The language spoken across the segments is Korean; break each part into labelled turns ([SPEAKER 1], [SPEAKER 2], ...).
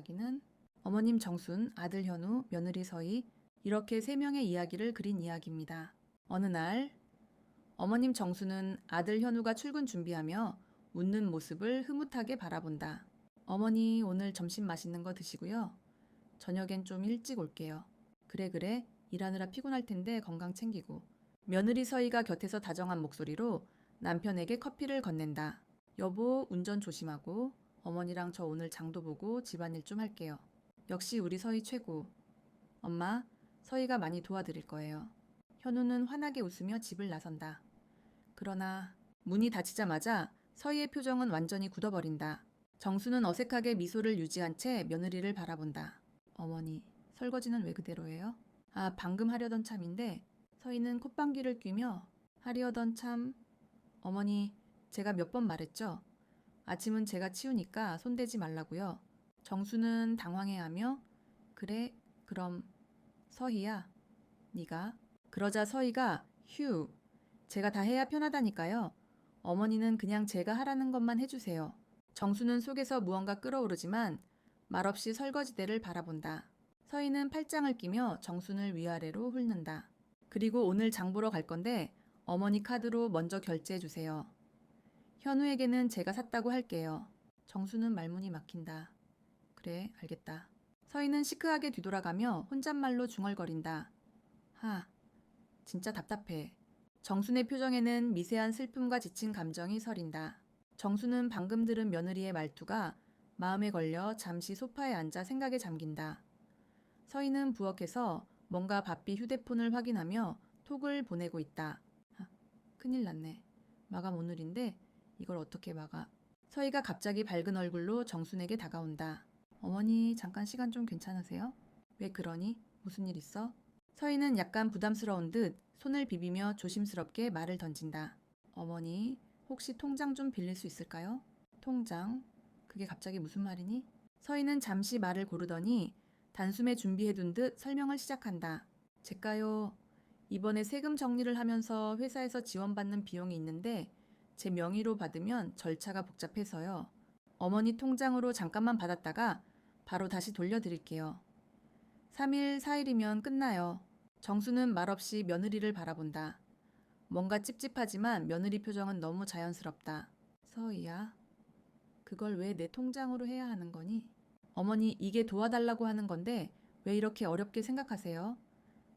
[SPEAKER 1] 이야기는 어머님 정순, 아들 현우, 며느리 서희 이렇게 세 명의 이야기를 그린 이야기입니다. 어느 날 어머님 정수는 아들 현우가 출근 준비하며 웃는 모습을 흐뭇하게 바라본다. 어머니 오늘 점심 맛있는 거 드시고요. 저녁엔 좀 일찍 올게요. 그래 그래 일하느라 피곤할 텐데 건강 챙기고. 며느리 서희가 곁에서 다정한 목소리로 남편에게 커피를 건넨다. 여보 운전 조심하고 어머니랑 저 오늘 장도 보고 집안일 좀 할게요. 역시 우리 서희 최고. 엄마 서희가 많이 도와드릴 거예요. 현우는 환하게 웃으며 집을 나선다. 그러나 문이 닫히자마자 서희의 표정은 완전히 굳어버린다. 정수는 어색하게 미소를 유지한 채 며느리를 바라본다. 어머니, 설거지는 왜 그대로예요? 아, 방금 하려던 참인데 서희는 콧방귀를 뀌며 하려던 참... 어머니, 제가 몇 번 말했죠? 아침은 제가 치우니까 손대지 말라고요. 정수는 당황해하며 그래, 그럼 서희야, 네가 그러자 서희가 휴, 제가 다 해야 편하다니까요. 어머니는 그냥 제가 하라는 것만 해주세요. 정수는 속에서 무언가 끓어오르지만 말없이 설거지대를 바라본다. 서희는 팔짱을 끼며 정순을 위아래로 훑는다. 그리고 오늘 장 보러 갈 건데 어머니 카드로 먼저 결제해 주세요. 현우에게는 제가 샀다고 할게요. 정수는 말문이 막힌다. 그래, 알겠다. 서희는 시크하게 뒤돌아가며 혼잣말로 중얼거린다. 하, 진짜 답답해. 정순의 표정에는 미세한 슬픔과 지친 감정이 서린다. 정수는 방금 들은 며느리의 말투가 마음에 걸려 잠시 소파에 앉아 생각에 잠긴다. 서희는 부엌에서 뭔가 바삐 휴대폰을 확인하며 톡을 보내고 있다. 아, 큰일 났네. 마감 오늘인데 이걸 어떻게 막아? 서희가 갑자기 밝은 얼굴로 정순에게 다가온다. 어머니, 잠깐 시간 좀 괜찮으세요? 왜 그러니? 무슨 일 있어? 서희는 약간 부담스러운 듯 손을 비비며 조심스럽게 말을 던진다. 어머니, 혹시 통장 좀 빌릴 수 있을까요? 통장? 그게 갑자기 무슨 말이니? 서희는 잠시 말을 고르더니 단숨에 준비해둔 듯 설명을 시작한다. 제가요, 이번에 세금 정리를 하면서 회사에서 지원받는 비용이 있는데 제 명의로 받으면 절차가 복잡해서요. 어머니 통장으로 잠깐만 받았다가 바로 다시 돌려드릴게요. 3일, 4일이면 끝나요. 정수는 말없이 며느리를 바라본다. 뭔가 찝찝하지만 며느리 표정은 너무 자연스럽다. 서희야, 그걸 왜 내 통장으로 해야 하는 거니? 어머니, 이게 도와달라고 하는 건데 왜 이렇게 어렵게 생각하세요?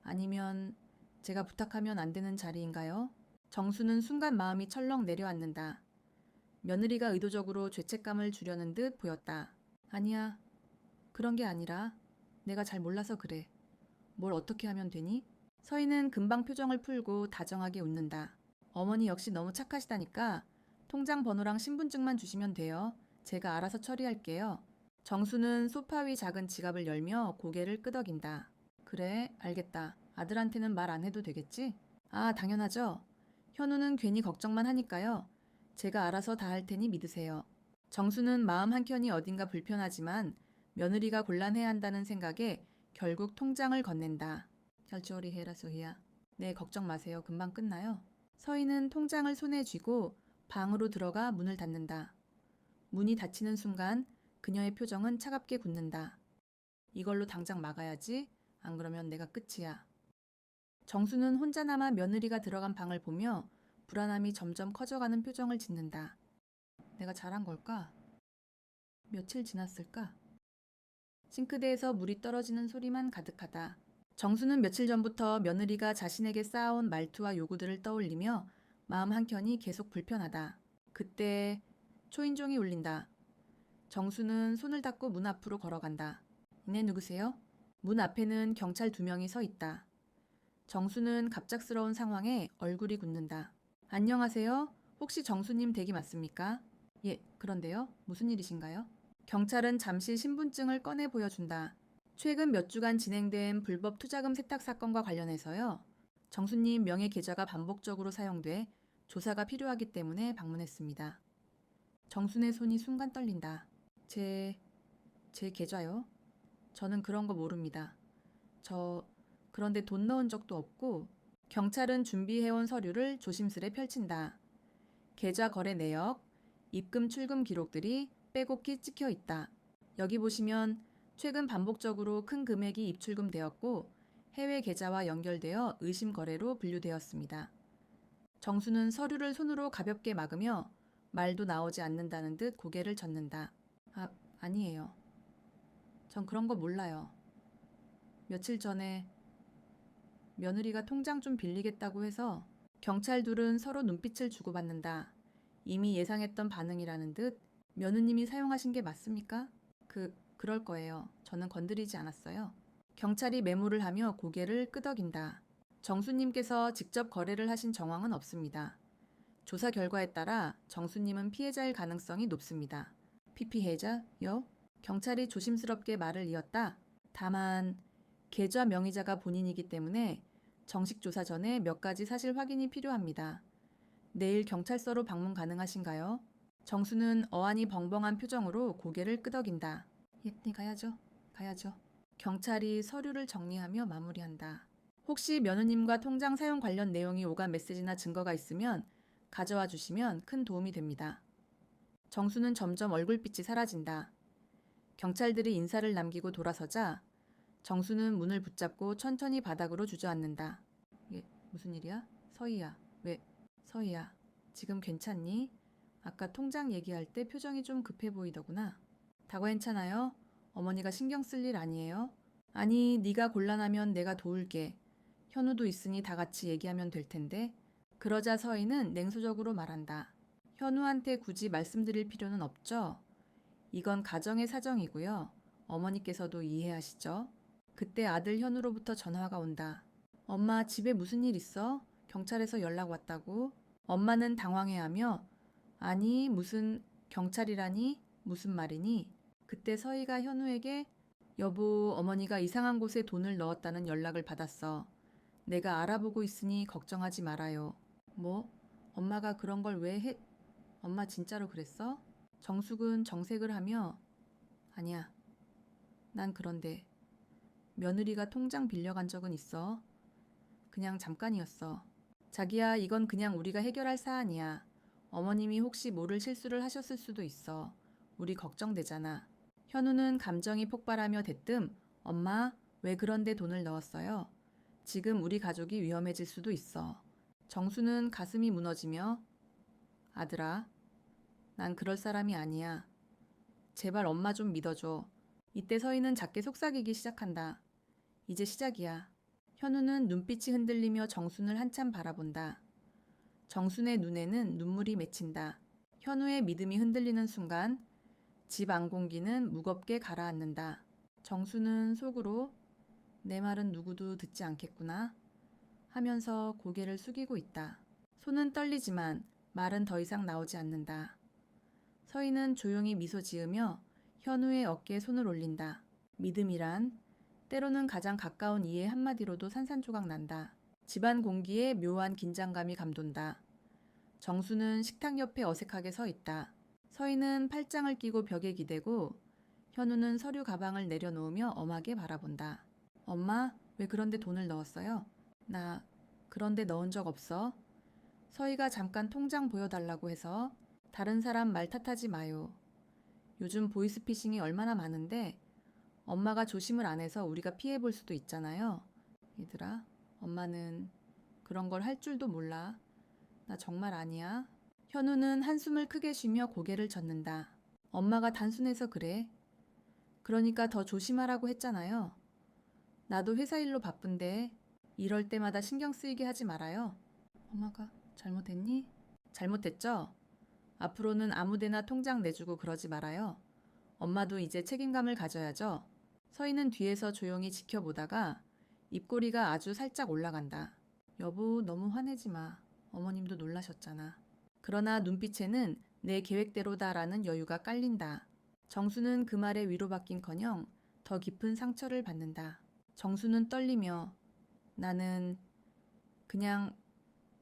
[SPEAKER 1] 아니면 제가 부탁하면 안 되는 자리인가요? 정수는 순간 마음이 철렁 내려앉는다. 며느리가 의도적으로 죄책감을 주려는 듯 보였다. 아니야. 그런 게 아니라 내가 잘 몰라서 그래. 뭘 어떻게 하면 되니? 서희는 금방 표정을 풀고 다정하게 웃는다. 어머니 역시 너무 착하시다니까 통장 번호랑 신분증만 주시면 돼요. 제가 알아서 처리할게요. 정수는 소파 위 작은 지갑을 열며 고개를 끄덕인다. 그래, 알겠다. 아들한테는 말 안 해도 되겠지? 아, 당연하죠. 현우는 괜히 걱정만 하니까요. 제가 알아서 다 할 테니 믿으세요. 정수는 마음 한켠이 어딘가 불편하지만 며느리가 곤란해야 한다는 생각에 결국 통장을 건넨다. 결조리 해라 소희야. 네, 걱정 마세요. 금방 끝나요. 서희는 통장을 손에 쥐고 방으로 들어가 문을 닫는다. 문이 닫히는 순간 그녀의 표정은 차갑게 굳는다. 이걸로 당장 막아야지. 안 그러면 내가 끝이야. 정수는 혼자 남아 며느리가 들어간 방을 보며 불안함이 점점 커져가는 표정을 짓는다. 내가 잘한 걸까? 며칠 지났을까? 싱크대에서 물이 떨어지는 소리만 가득하다. 정수는 며칠 전부터 며느리가 자신에게 쌓아온 말투와 요구들을 떠올리며 마음 한켠이 계속 불편하다. 그때 초인종이 울린다. 정수는 손을 닦고 문 앞으로 걸어간다. 이내 누구세요? 문 앞에는 경찰 두 명이 서 있다. 정수는 갑작스러운 상황에 얼굴이 굳는다. 안녕하세요. 혹시 정수님 댁이 맞습니까? 예, 그런데요. 무슨 일이신가요? 경찰은 잠시 신분증을 꺼내 보여준다. 최근 몇 주간 진행된 불법 투자금 세탁 사건과 관련해서요. 정수님 명의 계좌가 반복적으로 사용돼 조사가 필요하기 때문에 방문했습니다. 정순의 손이 순간 떨린다. 제, 제 계좌요? 저는 그런 거 모릅니다. 저, 그런데 돈 넣은 적도 없고, 경찰은 준비해온 서류를 조심스레 펼친다. 계좌 거래 내역, 입금 출금 기록들이 빼곡히 찍혀 있다. 여기 보시면 최근 반복적으로 큰 금액이 입출금되었고 해외 계좌와 연결되어 의심 거래로 분류되었습니다. 정수는 서류를 손으로 가볍게 막으며 말도 나오지 않는다는 듯 고개를 젓는다. 아, 아니에요. 전 그런 거 몰라요. 며칠 전에 며느리가 통장 좀 빌리겠다고 해서 경찰 둘은 서로 눈빛을 주고받는다. 이미 예상했던 반응이라는 듯 며느님이 사용하신 게 맞습니까? 그, 그럴 거예요. 저는 건드리지 않았어요. 경찰이 메모를 하며 고개를 끄덕인다. 정수님께서 직접 거래를 하신 정황은 없습니다. 조사 결과에 따라 정수님은 피해자일 가능성이 높습니다. 피피해자요? 경찰이 조심스럽게 말을 이었다. 다만 계좌 명의자가 본인이기 때문에 정식 조사 전에 몇 가지 사실 확인이 필요합니다. 내일 경찰서로 방문 가능하신가요? 정수는 어안이 벙벙한 표정으로 고개를 끄덕인다. 예, 네 가야죠. 가야죠. 경찰이 서류를 정리하며 마무리한다. 혹시 며느님과 통장 사용 관련 내용이 오간 메시지나 증거가 있으면 가져와 주시면 큰 도움이 됩니다. 정수는 점점 얼굴빛이 사라진다. 경찰들이 인사를 남기고 돌아서자 정수는 문을 붙잡고 천천히 바닥으로 주저앉는다. 이게 무슨 일이야? 서희야. 왜? 서희야. 지금 괜찮니? 아까 통장 얘기할 때 표정이 좀 급해 보이더구나. 다과 괜찮아요? 어머니가 신경 쓸 일 아니에요? 아니, 네가 곤란하면 내가 도울게. 현우도 있으니 다 같이 얘기하면 될 텐데. 그러자 서희는 냉소적으로 말한다. 현우한테 굳이 말씀드릴 필요는 없죠? 이건 가정의 사정이고요. 어머니께서도 이해하시죠? 그때 아들 현우로부터 전화가 온다. 엄마, 집에 무슨 일 있어? 경찰에서 연락 왔다고? 엄마는 당황해하며 아니, 무슨 경찰이라니? 무슨 말이니? 그때 서희가 현우에게 여보, 어머니가 이상한 곳에 돈을 넣었다는 연락을 받았어. 내가 알아보고 있으니 걱정하지 말아요. 뭐? 엄마가 그런 걸 왜 해? 엄마 진짜로 그랬어? 정숙은 정색을 하며 아니야. 난 그런데 며느리가 통장 빌려간 적은 있어. 그냥 잠깐이었어. 자기야, 이건 그냥 우리가 해결할 사안이야. 어머님이 혹시 모를 실수를 하셨을 수도 있어. 우리 걱정되잖아. 현우는 감정이 폭발하며 대뜸 엄마, 왜 그런데 돈을 넣었어요? 지금 우리 가족이 위험해질 수도 있어. 정수는 가슴이 무너지며 아들아, 난 그럴 사람이 아니야. 제발 엄마 좀 믿어줘. 이때 서희는 작게 속삭이기 시작한다. 이제 시작이야. 현우는 눈빛이 흔들리며 정순을 한참 바라본다. 정순의 눈에는 눈물이 맺힌다. 현우의 믿음이 흔들리는 순간 집 안 공기는 무겁게 가라앉는다. 정수는 속으로 내 말은 누구도 듣지 않겠구나 하면서 고개를 숙이고 있다. 손은 떨리지만 말은 더 이상 나오지 않는다. 서희는 조용히 미소 지으며 현우의 어깨에 손을 올린다. 믿음이란 때로는 가장 가까운 이의 한마디로도 산산조각 난다. 집안 공기에 묘한 긴장감이 감돈다. 정수는 식탁 옆에 어색하게 서 있다. 서희는 팔짱을 끼고 벽에 기대고 현우는 서류 가방을 내려놓으며 엄하게 바라본다. 엄마, 왜 그런데 돈을 넣었어요? 나 그런데 넣은 적 없어. 서희가 잠깐 통장 보여달라고 해서 다른 사람 말 탓하지 마요. 요즘 보이스피싱이 얼마나 많은데 엄마가 조심을 안 해서 우리가 피해 볼 수도 있잖아요. 얘들아, 엄마는 그런 걸 할 줄도 몰라. 나 정말 아니야. 현우는 한숨을 크게 쉬며 고개를 젓는다. 엄마가 단순해서 그래. 그러니까 더 조심하라고 했잖아요. 나도 회사 일로 바쁜데 이럴 때마다 신경 쓰이게 하지 말아요. 엄마가 잘못했니? 잘못했죠? 앞으로는 아무데나 통장 내주고 그러지 말아요. 엄마도 이제 책임감을 가져야죠. 서희는 뒤에서 조용히 지켜보다가 입꼬리가 아주 살짝 올라간다. 여보, 너무 화내지 마. 어머님도 놀라셨잖아. 그러나 눈빛에는 내 계획대로다라는 여유가 깔린다. 정수는 그 말에 위로받긴 커녕 더 깊은 상처를 받는다. 정수는 떨리며 나는 그냥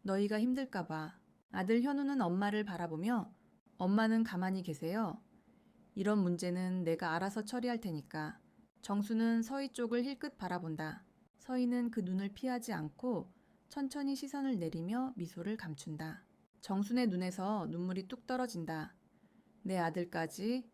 [SPEAKER 1] 너희가 힘들까봐 아들 현우는 엄마를 바라보며 엄마는 가만히 계세요. 이런 문제는 내가 알아서 처리할 테니까. 정수는 서희 쪽을 힐끗 바라본다. 서희는 그 눈을 피하지 않고 천천히 시선을 내리며 미소를 감춘다. 정순의 눈에서 눈물이 뚝 떨어진다. 내 아들까지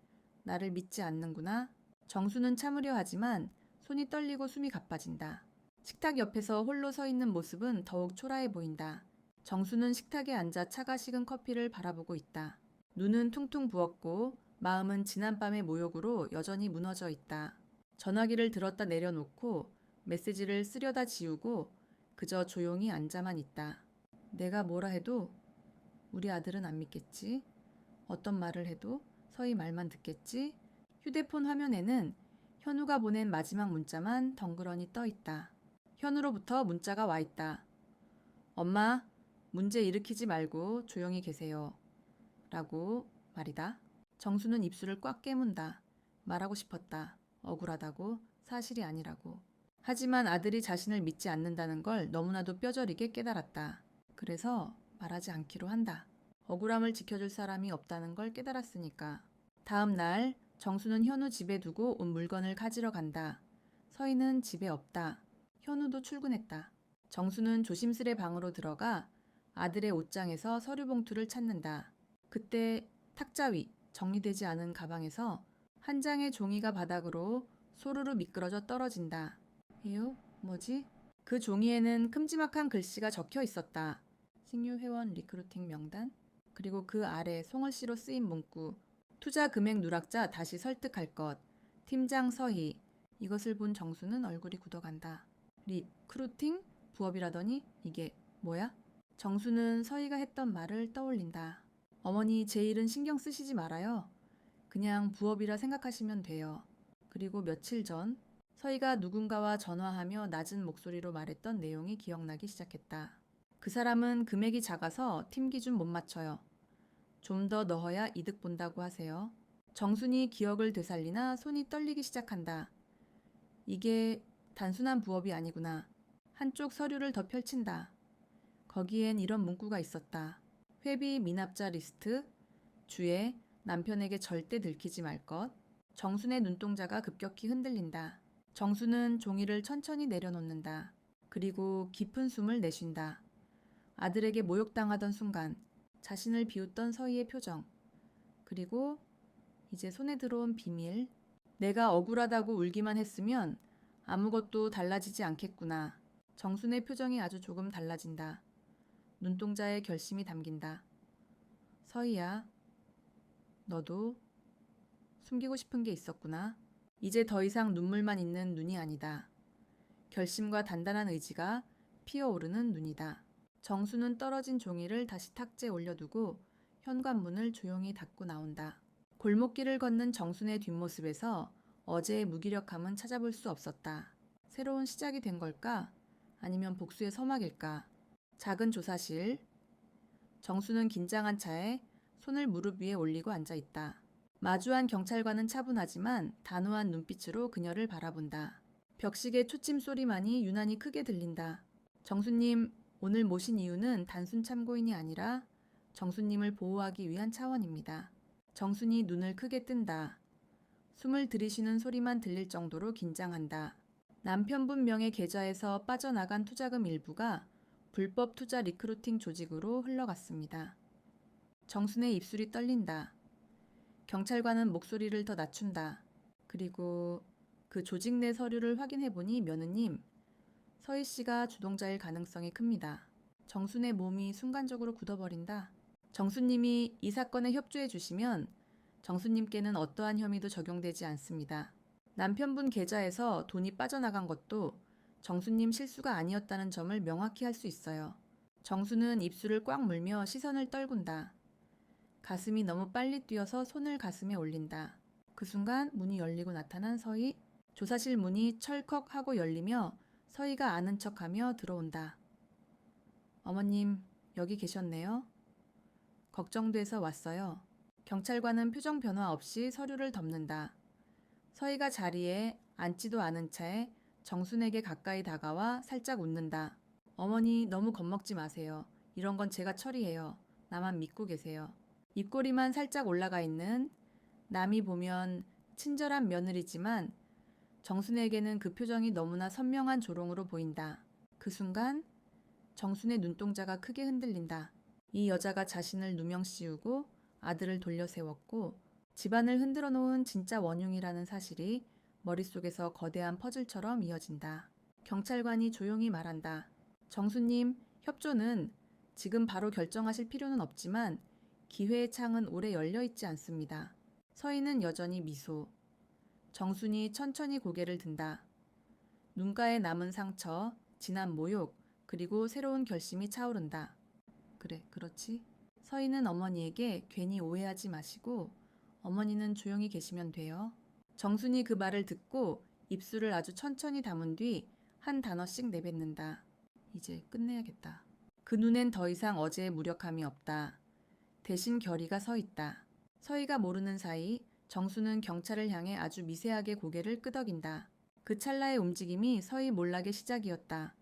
[SPEAKER 1] 나를 믿지 않는구나. 정수는 참으려 하지만 손이 떨리고 숨이 가빠진다. 식탁 옆에서 홀로 서 있는 모습은 더욱 초라해 보인다. 정수는 식탁에 앉아 차가 식은 커피를 바라보고 있다. 눈은 퉁퉁 부었고 마음은 지난밤의 모욕으로 여전히 무너져 있다. 전화기를 들었다 내려놓고 메시지를 쓰려다 지우고 그저 조용히 앉아만 있다. 내가 뭐라 해도 우리 아들은 안 믿겠지? 어떤 말을 해도 서희 말만 듣겠지? 휴대폰 화면에는 현우가 보낸 마지막 문자만 덩그러니 떠 있다. 현우로부터 문자가 와 있다. 엄마, 문제 일으키지 말고 조용히 계세요. 라고 말이다. 정수는 입술을 꽉 깨문다. 말하고 싶었다. 억울하다고, 사실이 아니라고. 하지만 아들이 자신을 믿지 않는다는 걸 너무나도 뼈저리게 깨달았다. 그래서 말하지 않기로 한다. 억울함을 지켜줄 사람이 없다는 걸 깨달았으니까. 다음 날 정수는 현우 집에 두고 온 물건을 가지러 간다. 서희는 집에 없다. 현우도 출근했다. 정수는 조심스레 방으로 들어가 아들의 옷장에서 서류 봉투를 찾는다. 그때 탁자 위 정리되지 않은 가방에서 한 장의 종이가 바닥으로 소르르 미끄러져 떨어진다. 이요? 뭐지? 그 종이에는 큼지막한 글씨가 적혀 있었다. 신규 회원 리크루팅 명단? 그리고 그 아래 송월 씨로 쓰인 문구. 투자 금액 누락자 다시 설득할 것. 팀장 서희. 이것을 본 정수는 얼굴이 굳어간다. 리크루팅? 부업이라더니 이게 뭐야? 정수는 서희가 했던 말을 떠올린다. 어머니 제 일은 신경 쓰시지 말아요. 그냥 부업이라 생각하시면 돼요. 그리고 며칠 전 서희가 누군가와 전화하며 낮은 목소리로 말했던 내용이 기억나기 시작했다. 그 사람은 금액이 작아서 팀 기준 못 맞춰요. 좀 더 넣어야 이득 본다고 하세요. 정순이 기억을 되살리나 손이 떨리기 시작한다. 이게 단순한 부업이 아니구나. 한쪽 서류를 더 펼친다. 거기엔 이런 문구가 있었다. 회비 미납자 리스트, 주에 남편에게 절대 들키지 말 것. 정순의 눈동자가 급격히 흔들린다. 정수는 종이를 천천히 내려놓는다. 그리고 깊은 숨을 내쉰다. 아들에게 모욕당하던 순간, 자신을 비웃던 서희의 표정. 그리고 이제 손에 들어온 비밀. 내가 억울하다고 울기만 했으면 아무것도 달라지지 않겠구나. 정순의 표정이 아주 조금 달라진다. 눈동자에 결심이 담긴다. 서희야, 너도 숨기고 싶은 게 있었구나. 이제 더 이상 눈물만 있는 눈이 아니다. 결심과 단단한 의지가 피어오르는 눈이다. 정수는 떨어진 종이를 다시 탁자에 올려두고 현관문을 조용히 닫고 나온다. 골목길을 걷는 정순의 뒷모습에서 어제의 무기력함은 찾아볼 수 없었다. 새로운 시작이 된 걸까? 아니면 복수의 서막일까? 작은 조사실. 정수는 긴장한 차에 손을 무릎 위에 올리고 앉아 있다. 마주한 경찰관은 차분하지만 단호한 눈빛으로 그녀를 바라본다. 벽식의 초침 소리만이 유난히 크게 들린다. 정수님, 오늘 모신 이유는 단순 참고인이 아니라 정수님을 보호하기 위한 차원입니다. 정순이 눈을 크게 뜬다. 숨을 들이쉬는 소리만 들릴 정도로 긴장한다. 남편분 명의 계좌에서 빠져나간 투자금 일부가 불법 투자 리크루팅 조직으로 흘러갔습니다. 정순의 입술이 떨린다. 경찰관은 목소리를 더 낮춘다. 그리고 그 조직 내 서류를 확인해 보니 며느님, 서희 씨가 주동자일 가능성이 큽니다. 정순의 몸이 순간적으로 굳어버린다. 정수님이 이 사건에 협조해 주시면 정수님께는 어떠한 혐의도 적용되지 않습니다. 남편분 계좌에서 돈이 빠져나간 것도 정수님 실수가 아니었다는 점을 명확히 할 수 있어요. 정수는 입술을 꽉 물며 시선을 떨군다. 가슴이 너무 빨리 뛰어서 손을 가슴에 올린다. 그 순간 문이 열리고 나타난 서희. 조사실 문이 철컥 하고 열리며 서희가 아는 척 하며 들어온다. 어머님, 여기 계셨네요. 걱정돼서 왔어요. 경찰관은 표정 변화 없이 서류를 덮는다. 서희가 자리에 앉지도 않은 채 정순에게 가까이 다가와 살짝 웃는다. 어머니 너무 겁먹지 마세요. 이런 건 제가 처리해요. 나만 믿고 계세요. 입꼬리만 살짝 올라가 있는 남이 보면 친절한 며느리지만 정순에게는 그 표정이 너무나 선명한 조롱으로 보인다. 그 순간 정순의 눈동자가 크게 흔들린다. 이 여자가 자신을 누명 씌우고 아들을 돌려 세웠고 집안을 흔들어 놓은 진짜 원흉이라는 사실이 머릿속에서 거대한 퍼즐처럼 이어진다. 경찰관이 조용히 말한다. 정수님, 협조는 지금 바로 결정하실 필요는 없지만 기회의 창은 오래 열려 있지 않습니다. 서희는 여전히 미소. 정순이 천천히 고개를 든다. 눈가에 남은 상처, 지난 모욕, 그리고 새로운 결심이 차오른다. 그래, 그렇지. 서희는 어머니에게 괜히 오해하지 마시고 어머니는 조용히 계시면 돼요. 정순이 그 말을 듣고 입술을 아주 천천히 담은 뒤 한 단어씩 내뱉는다. 이제 끝내야겠다. 그 눈엔 더 이상 어제의 무력함이 없다. 대신 결의가 서 있다. 서희가 모르는 사이 정수는 경찰을 향해 아주 미세하게 고개를 끄덕인다. 그 찰나의 움직임이 서희 몰락의 시작이었다.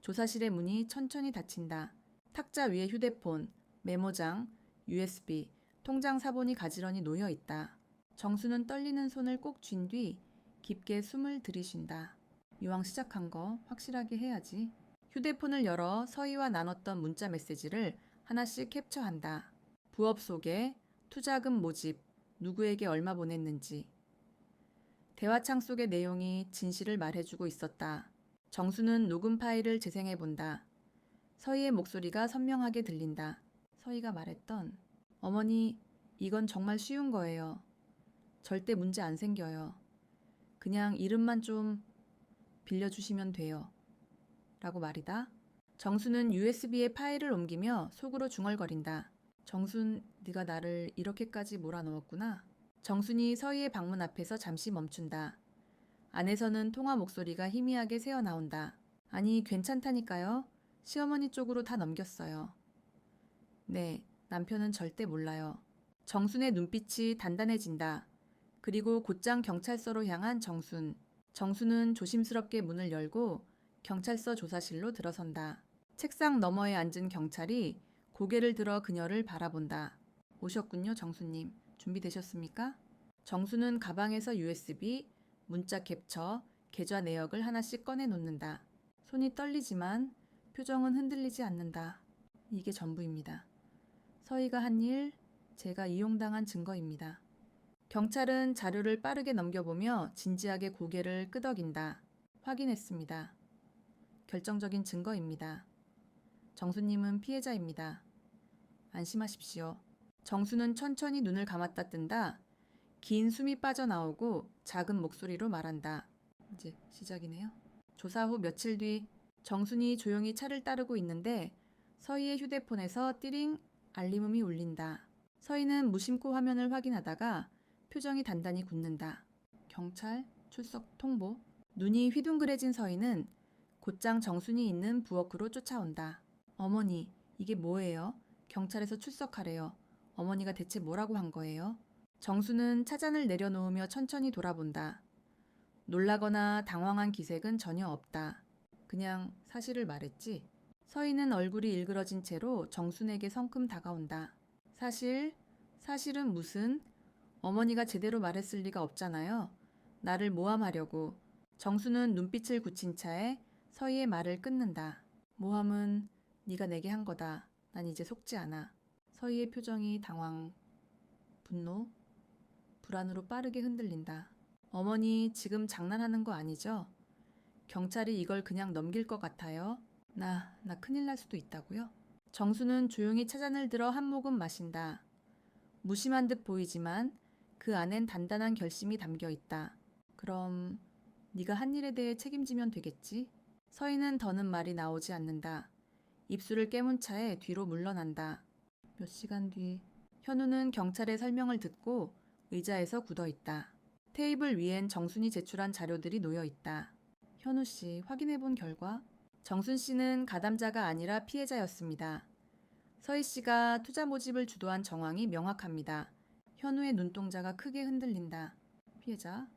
[SPEAKER 1] 조사실의 문이 천천히 닫힌다. 탁자 위에 휴대폰, 메모장, USB, 통장 사본이 가지런히 놓여 있다. 정수는 떨리는 손을 꼭 쥔 뒤 깊게 숨을 들이쉰다. 이왕 시작한 거 확실하게 해야지. 휴대폰을 열어 서희와 나눴던 문자 메시지를 하나씩 캡처한다. 부업 소개, 투자금 모집, 누구에게 얼마 보냈는지. 대화창 속의 내용이 진실을 말해주고 있었다. 정수는 녹음 파일을 재생해 본다. 서희의 목소리가 선명하게 들린다. 서희가 말했던 어머니, 이건 정말 쉬운 거예요. 절대 문제 안 생겨요. 그냥 이름만 좀 빌려주시면 돼요. 라고 말이다. 정수는 USB에 파일을 옮기며 속으로 중얼거린다. 정순, 네가 나를 이렇게까지 몰아넣었구나. 정순이 서희의 방문 앞에서 잠시 멈춘다. 안에서는 통화 목소리가 희미하게 새어 나온다. 아니, 괜찮다니까요. 시어머니 쪽으로 다 넘겼어요. 네, 남편은 절대 몰라요. 정순의 눈빛이 단단해진다. 그리고 곧장 경찰서로 향한 정순. 정순은 조심스럽게 문을 열고 경찰서 조사실로 들어선다. 책상 너머에 앉은 경찰이 고개를 들어 그녀를 바라본다. 오셨군요, 정수님. 준비되셨습니까? 정수는 가방에서 USB, 문자 캡처, 계좌 내역을 하나씩 꺼내 놓는다. 손이 떨리지만 표정은 흔들리지 않는다. 이게 전부입니다. 서희가 한 일, 제가 이용당한 증거입니다. 경찰은 자료를 빠르게 넘겨보며 진지하게 고개를 끄덕인다. 확인했습니다. 결정적인 증거입니다. 정수님은 피해자입니다. 안심하십시오. 정수는 천천히 눈을 감았다 뜬다. 긴 숨이 빠져나오고 작은 목소리로 말한다. 이제 시작이네요. 조사 후 며칠 뒤 정순이 조용히 차를 따르고 있는데 서희의 휴대폰에서 띠링 알림음이 울린다. 서희는 무심코 화면을 확인하다가 표정이 단단히 굳는다. 경찰 출석 통보. 눈이 휘둥그레진 서희는 곧장 정순이 있는 부엌으로 쫓아온다. 어머니, 이게 뭐예요? 경찰에서 출석하래요. 어머니가 대체 뭐라고 한 거예요? 정수는 차잔을 내려놓으며 천천히 돌아본다. 놀라거나 당황한 기색은 전혀 없다. 그냥 사실을 말했지. 서희는 얼굴이 일그러진 채로 정순에게 성큼 다가온다. 사실, 사실은 무슨? 어머니가 제대로 말했을 리가 없잖아요. 나를 모함하려고. 정수는 눈빛을 굳힌 차에 서희의 말을 끊는다. 모함은 네가 내게 한 거다. 난 이제 속지 않아. 서희의 표정이 당황, 분노, 불안으로 빠르게 흔들린다. 어머니 지금 장난하는 거 아니죠? 경찰이 이걸 그냥 넘길 것 같아요. 나, 나 큰일 날 수도 있다고요? 정수는 조용히 차잔을 들어 한 모금 마신다. 무심한 듯 보이지만 그 안엔 단단한 결심이 담겨 있다. 그럼 네가 한 일에 대해 책임지면 되겠지? 서희는 더는 말이 나오지 않는다. 입술을 깨문 차에 뒤로 물러난다. 몇 시간 뒤 현우는 경찰의 설명을 듣고 의자에서 굳어 있다. 테이블 위엔 정순이 제출한 자료들이 놓여 있다. 현우 씨 확인해 본 결과 정순 씨는 가담자가 아니라 피해자였습니다. 서희 씨가 투자 모집을 주도한 정황이 명확합니다. 현우의 눈동자가 크게 흔들린다. 피해자?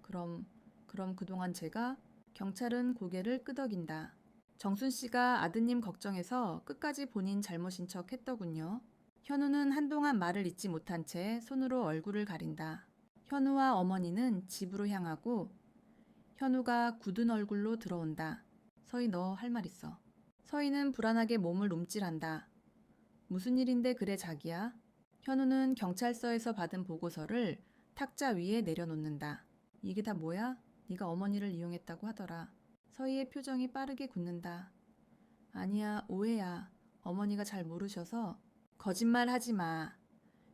[SPEAKER 1] 그럼 그럼 그동안 제가 경찰은 고개를 끄덕인다. 정순 씨가 아드님 걱정해서 끝까지 본인 잘못인 척 했더군요. 현우는 한동안 말을 잇지 못한 채 손으로 얼굴을 가린다. 현우와 어머니는 집으로 향하고 현우가 굳은 얼굴로 들어온다. 서희 너 할 말 있어. 서희는 불안하게 몸을 움찔한다. 무슨 일인데 그래 자기야? 현우는 경찰서에서 받은 보고서를 탁자 위에 내려놓는다. 이게 다 뭐야? 네가 어머니를 이용했다고 하더라. 서희의 표정이 빠르게 굳는다. 아니야, 오해야. 어머니가 잘 모르셔서 거짓말 하지 마.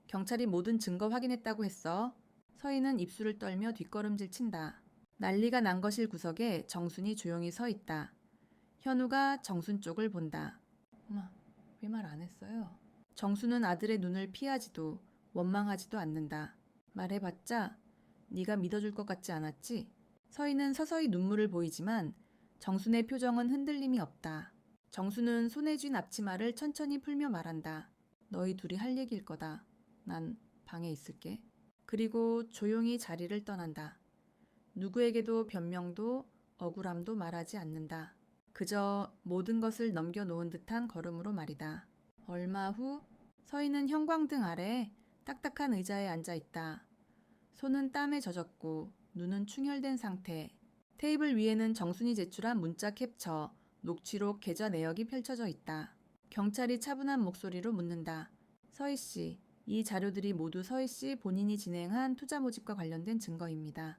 [SPEAKER 1] 경찰이 모든 증거 확인했다고 했어. 서희는 입술을 떨며 뒷걸음질 친다. 난리가 난 것일 구석에 정순이 조용히 서 있다. 현우가 정순 쪽을 본다. 엄마, 왜 말 안 했어요? 정순은 아들의 눈을 피하지도 원망하지도 않는다. 말해봤자 네가 믿어줄 것 같지 않았지? 서희는 서서히 눈물을 보이지만 정순의 표정은 흔들림이 없다. 정순은 손에 쥔 앞치마를 천천히 풀며 말한다. 너희 둘이 할 얘기일 거다. 난 방에 있을게. 그리고 조용히 자리를 떠난다. 누구에게도 변명도 억울함도 말하지 않는다. 그저 모든 것을 넘겨놓은 듯한 걸음으로 말이다. 얼마 후 서희는 형광등 아래 딱딱한 의자에 앉아 있다. 손은 땀에 젖었고 눈은 충혈된 상태. 테이블 위에는 정순이 제출한 문자 캡처, 녹취록 계좌 내역이 펼쳐져 있다. 경찰이 차분한 목소리로 묻는다. 서희 씨, 이 자료들이 모두 서희 씨 본인이 진행한 투자 모집과 관련된 증거입니다.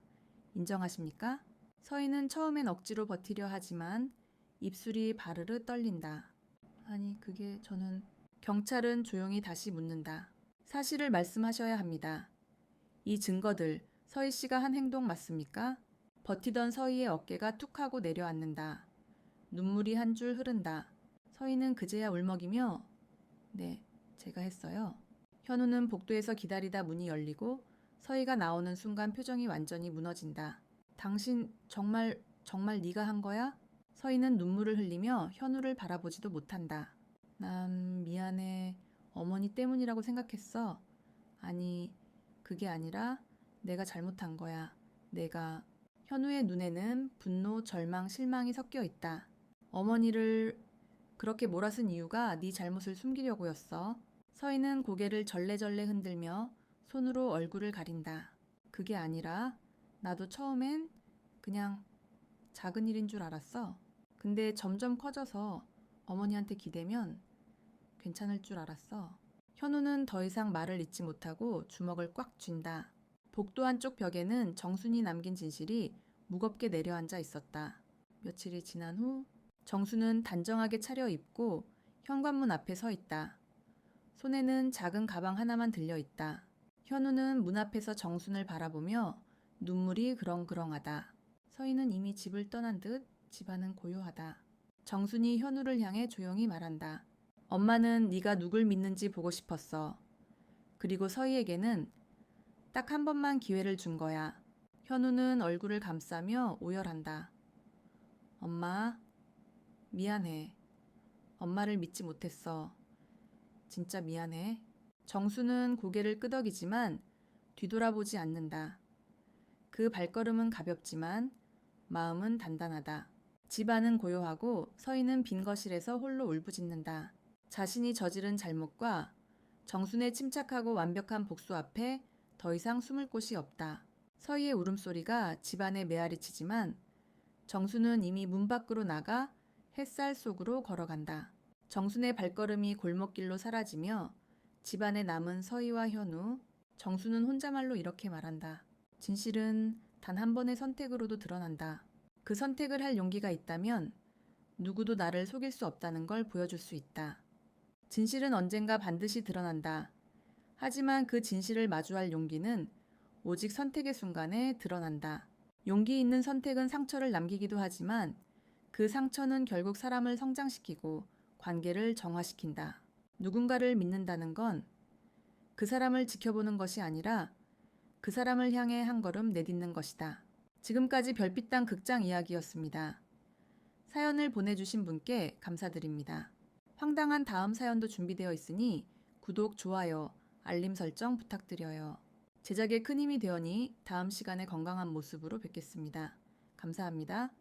[SPEAKER 1] 인정하십니까? 서희는 처음엔 억지로 버티려 하지만 입술이 바르르 떨린다. 아니, 그게 저는 경찰은 조용히 다시 묻는다. 사실을 말씀하셔야 합니다. 이 증거들 서희 씨가 한 행동 맞습니까? 버티던 서희의 어깨가 툭 하고 내려앉는다. 눈물이 한 줄 흐른다. 서희는 그제야 울먹이며 네, 제가 했어요. 현우는 복도에서 기다리다 문이 열리고 서희가 나오는 순간 표정이 완전히 무너진다. 당신 정말 정말 네가 한 거야? 서희는 눈물을 흘리며 현우를 바라보지도 못한다. 난 미안해. 어머니 때문이라고 생각했어. 아니, 그게 아니라 내가 잘못한 거야. 내가 현우의 눈에는 분노, 절망, 실망이 섞여 있다. 어머니를 그렇게 몰아쓴 이유가 네 잘못을 숨기려고였어. 서희는 고개를 절레절레 흔들며 손으로 얼굴을 가린다. 그게 아니라 나도 처음엔 그냥 작은 일인 줄 알았어. 근데 점점 커져서 어머니한테 기대면 괜찮을 줄 알았어. 현우는 더 이상 말을 잇지 못하고 주먹을 꽉 쥔다. 복도 한쪽 벽에는 정순이 남긴 진실이 무겁게 내려앉아 있었다. 며칠이 지난 후 정수는 단정하게 차려입고 현관문 앞에 서 있다. 손에는 작은 가방 하나만 들려 있다. 현우는 문 앞에서 정순을 바라보며 눈물이 그렁그렁하다. 서희는 이미 집을 떠난 듯 집안은 고요하다. 정순이 현우를 향해 조용히 말한다. 엄마는 네가 누굴 믿는지 보고 싶었어. 그리고 서희에게는 딱 한 번만 기회를 준 거야. 현우는 얼굴을 감싸며 오열한다. 엄마, 미안해. 엄마를 믿지 못했어. 진짜 미안해. 정수는 고개를 끄덕이지만 뒤돌아보지 않는다. 그 발걸음은 가볍지만 마음은 단단하다. 집안은 고요하고 서희는 빈 거실에서 홀로 울부짖는다. 자신이 저지른 잘못과 정순의 침착하고 완벽한 복수 앞에 더 이상 숨을 곳이 없다. 서희의 울음소리가 집안에 메아리 치지만 정순은 이미 문 밖으로 나가 햇살 속으로 걸어간다. 정순의 발걸음이 골목길로 사라지며 집안에 남은 서희와 현우, 정순은 혼자말로 이렇게 말한다. 진실은 단 한 번의 선택으로도 드러난다. 그 선택을 할 용기가 있다면 누구도 나를 속일 수 없다는 걸 보여줄 수 있다. 진실은 언젠가 반드시 드러난다. 하지만 그 진실을 마주할 용기는 오직 선택의 순간에 드러난다. 용기 있는 선택은 상처를 남기기도 하지만 그 상처는 결국 사람을 성장시키고 관계를 정화시킨다. 누군가를 믿는다는 건 그 사람을 지켜보는 것이 아니라 그 사람을 향해 한 걸음 내딛는 것이다. 지금까지 별빛당 극장 이야기였습니다. 사연을 보내주신 분께 감사드립니다. 황당한 다음 사연도 준비되어 있으니 구독, 좋아요, 알림 설정 부탁드려요. 제작에 큰 힘이 되어니 다음 시간에 건강한 모습으로 뵙겠습니다. 감사합니다.